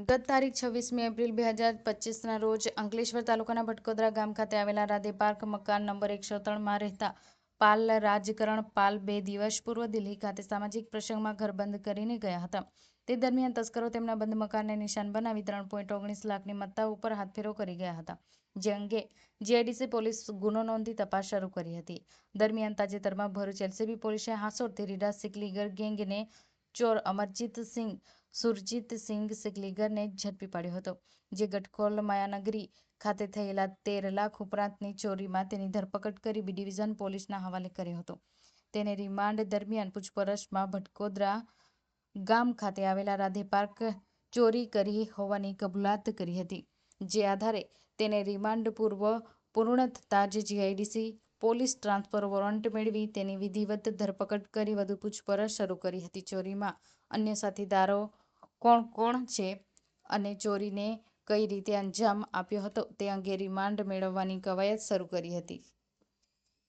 ગત તારીખ છવ્વીસમી એપ્રિલ બે હજાર પચીસના રોજ અંકલેશ્વર તાલુકાના ભટકોદરા ગામ ખાતે આવેલા રાધે પાર્ક મકાન નંબર એકસો ત્રણમાં રહેતા પાલ રાજકરણ પાલ બે દિવસ પૂર્વ દિલ્હી ખાતે સામાજિક પ્રસંગમાં ઘર બંધ કરીને ગયા હતા. તે દરમિયાન તસ્કરો તેમના બંધ મકાનને નિશાન બનાવી ત્રણ પોઈન્ટ ઓગણીસ લાખની મત્તા ઉપર હાથફેરો કરી ગયા હતા, જે અંગે જીઆઈડીસી પોલીસ ગુનો નોંધી તપાસ શરૂ કરી હતી. દરમિયાન તાજેતરમાં ભરૂચ એલસીબી પોલીસે હાંસોડથી રીડા સિકલીગર ગેંગને ચોર અમરજીત સિંહ સુરજીત સિંઘ સિકલીગરને ઝડપી પાડ્યો હતો, જે ગટકોલ માયાનગરી ખાતે થયેલા તેર લાખ ઉપરાંતની ચોરીમાં તેની ધરપકડ કરી બી ડિવિઝન પોલીસના હવાલે કર્યો હતો. તેને રિમાન્ડ દરમિયાન પૂછપરછમાં ભટકોદરા ગામ ખાતે આવેલા રાધે પાર્ક ચોરી કરી હોવાની કબૂલાત કરી હતી. જે આધારે તેને રિમાન્ડ પૂર્વ પૂર્ણ થતાં જ જીઆઈડીસી પોલીસ ટ્રાન્સફર વોરંટ મેળવી તેની વિધિવત ધરપકડ કરી વધુ પૂછપરછ શરૂ કરી હતી ચોરીમાં. અન્ય સાથીદારો કોણ કોણ છે અને ચોરીને કઈ રીતે અંજામ આપ્યો હતો તે અંગે રિમાન્ડ મેળવવાની કવાયત શરૂ કરી હતી.